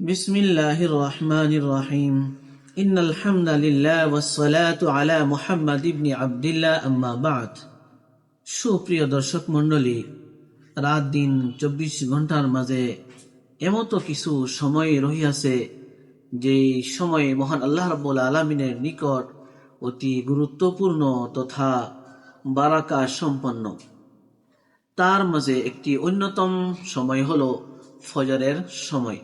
بسم الله الرحمن الرحيم إن الحمد لله والصلاة على محمد بن عبد الله أما بعد সুপ্রিয় দর্শক মণ্ডলী রাত দিন চব্বিশ ঘন্টার মাঝে এমতো কিছু সময় রহিয়াছে যে সময়ে মহান আল্লাহ রাব্বুল আলমিনের নিকট অতি গুরুত্বপূর্ণ তথা বারাকা সম্পন্ন তার মাঝে একটি অন্যতম সময় হলো ফজরের সময়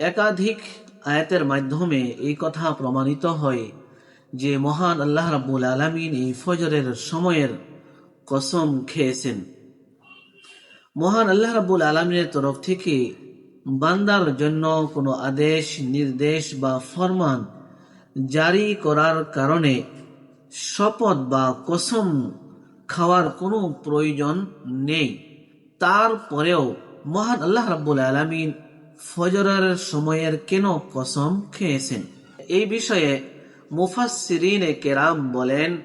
একাধিক আয়াতের মাধ্যমে এই কথা প্রমাণিত হয় যে মহান আল্লাহ রাব্বুল আলমিন এই ফজরের সময়ের কসম খেয়েছেন। মহান আল্লাহ রাব্বুল আলমিনের তরফ থেকে বান্দার জন্য কোনো আদেশ, নির্দেশ বা ফরমান জারি করার কারণে শপথ বা কসম খাওয়ার কোনো প্রয়োজন নেই। তারপরেও মহান আল্লাহ রাব্বুল আলমিন ফজরের সময়ের কেন কসম খেয়েছেন? এই বিষয়ে মুফাসসিরিনে কেরাম বলেন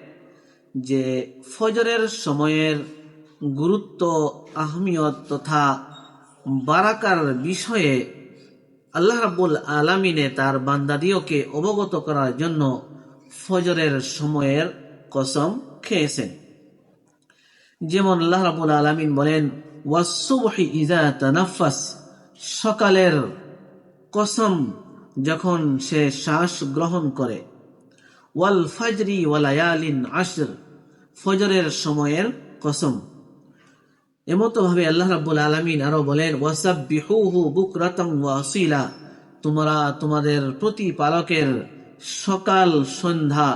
যে, ফজরের সময়ের গুরুত্ব, আহমিয়ত তথা বারাকার বিষয়ে আল্লাহ রাব্বুল আলামিনে তার বান্দাদিওকে অবগত করার জন্য ফজরের সময়ের কসম খেয়েছেন। যেমন আল্লাহ রাব্বুল আলামিন বলেন ওয়াসুবহি ইজা তানাফাস সকালের কসম যখন সে শ্বাস গ্রহণ করে। ওয়াল ফজরি ওয়ালায়ালিন আশর, ফজরের সময়ের কসম। এমতো ভাবে আল্লাহ রাব্বুল আলামিন আরও বলেন, ওয়াসাব্বিহুহু বুকরাতাম ওয়া আসিলা তোমরা তোমাদের প্রতিপালকের সকাল সন্ধ্যা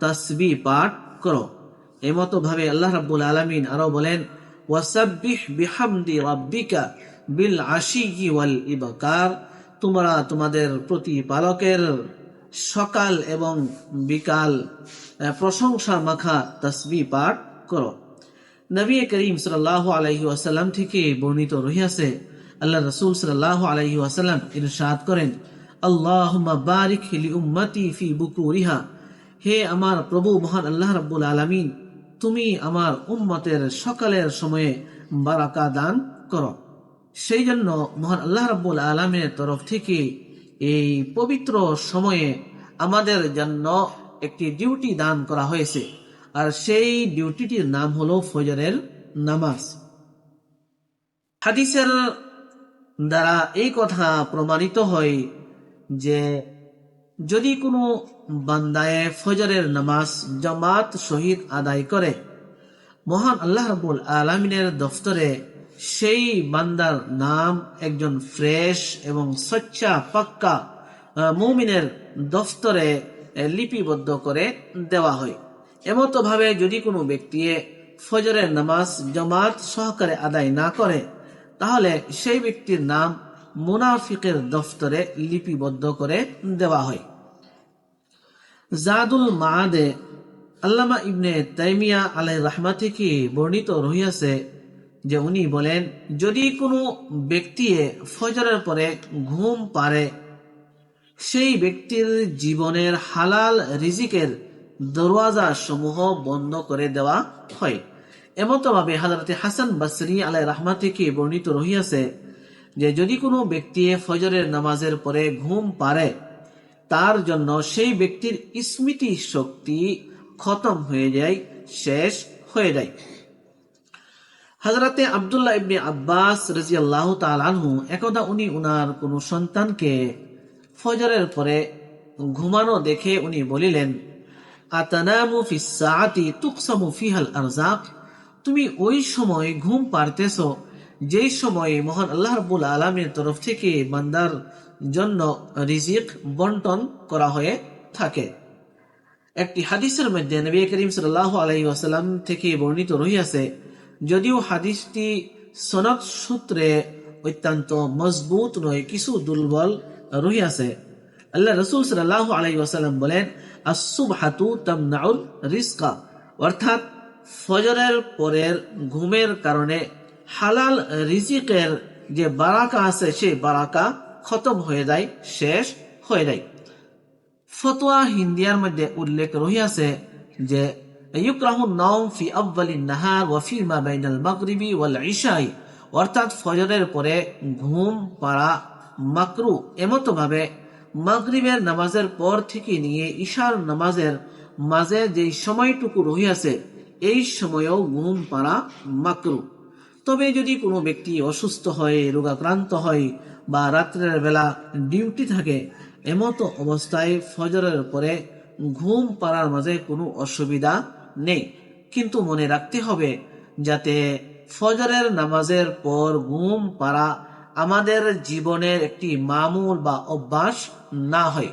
তাসবি পাঠ করো। এমতো ভাবে আল্লাহ রাব্বুল আলামিন আরও বলেন, ওয়াসাব্বিহ বিহামদি বিল আশিকি ওয়াল ইবকার তোমরা তোমাদের প্রতিপালকের সকাল এবং বিকাল প্রশংসা মাখা তসবি পাঠ করো। নবী করিম সাল্লাহ আলাইহি ওয়াসাল্লাম থেকে বর্ণিত রহিয়াছে আল্লাহ রসুল সাল্লাহ আলাইহি ওয়াসাল্লাম ইরশাদ করেন, আল্লাহুম্মা বারিক লি উম্মতি ফি বুকুরিহা হে আমার প্রভু মহান আল্লাহ রাব্বুল আলামিন, তুমি আমার উম্মতের সকালের সময়ে বারাকা দান করো। সেই জন্য মহান আল্লাহ রাব্বুল আলমের তরফ থেকে এই পবিত্র সময়ে আমাদের জন্য একটি ডিউটি দান করা হয়েছে। আর সেই ডিউটিটির নাম হলো ফজরের নামাজ। হাদিসের দ্বারা এই কথা প্রমাণিত হয় যে যদি কোনো বান্দায় ফজরের নামাজ জামাত শহীদ আদায় করে, মহান আল্লাহ রাবুল আলমিনের দফতরে সেই বান্দার নাম একজন ফ্রেশ এবং সচ্চা পাক্কা মুমিনের দফতরে লিপিবদ্ধ করে দেওয়া হয়। এমতো ভাবে যদি কোনো ব্যক্তি ফজরের নামাজ জামাত সহকারে আদায় না করে, তাহলে সেই ব্যক্তির নাম মুনাফিকের দফতরে লিপিবদ্ধ করে দেওয়া হয়। জাদুল মাআদে আল্লামা ইবনে তাইমিয়া আলাই থেকে বর্ণিত রহিয়াছে যে উনি বলেন, যদি কোনো ব্যক্তি ফজরের পরে ঘুম পারে সেই ব্যক্তির জীবনের হালাল রিজিকের দরওয়াজা সমূহ বন্ধ করে দেওয়া হয়। এমতো ভাবে হাজরতে হাসান বাসরি আলাই রাহমা থেকে বর্ণিত রহিয়াছে যে, যদি কোনো ব্যক্তি ফজরের নামাজের পরে ঘুম পারে তার জন্য সেই ব্যক্তির স্মৃতি শক্তি খতম হয়ে যায়, শেষ হয়ে যায়। হজরতে আবদুল্লাহ ইবনে আব্বাস রাজিয়াল্লাহ তালানহু একদা উনি উনার কোন সন্তানকে ফজরের পরে ঘুমানো দেখে উনি বলিলেন, আতানামু ফি সাআতি তুকসামু ফিহাল আরজাক তুমি ওই সময় ঘুম পারতেছ যেই সময় মহান আল্লাহ রাব্বুল আলামিনের তরফ থেকে বান্দার জন্য রিজিক বন্টন করা হয়ে থাকে। একটি হাদিসের মধ্যে নবী করিম সাল্লাহ আলাই ওয়াসাল্লাম থেকে বর্ণিত রহিয়াছে যদিও হাদিসটি সনদ সূত্রে অত্যন্ত মজবুত নয়, কিছু দুর্বল রহিয়াছে আল্লাহ রসুল সাল্লাহ আলাই ওয়াসাল্লাম বলেন আসুব হাতু তামনাউল রিস্কা অর্থাৎ ফজরের পরের ঘুমের কারণে হালাল রিজিকের যে বারাকা আছে, সেই বারাকা খতম হয়ে যায়, শেষ হয়ে যায়। ফতোয়া হিন্দিয়ার মধ্যে উল্লেখ রহিয়াছে যে ফি নাহার ওয়া ফি মা বাইনাল মাগরিবি ওয়াল ইশাই। অর্থাৎ ফজরের পরে ঘুম, পাড়া, মাকরু এমতো ভাবে মাগরিবের নামাজের পর থেকে নিয়ে ঈশার নামাজের মাঝে যে সময়টুকু রহিয়াছে, এই সময়েও ঘুম, পাড়া, মাকরু। তবে যদি কোনো ব্যক্তি অসুস্থ হয়, রোগাক্রান্ত হয় বা রাত্রের বেলা ডিউটি থাকে, এমতো অবস্থায় ফজরের পরে ঘুম, পাড়ার মাঝে কোনো অসুবিধা নেই। কিন্তু মনে রাখতে হবে, যাতে ফজরের নামাজের পর ঘুম পাড়া আমাদের জীবনের একটি মামুল বা অভ্যাস না হয়।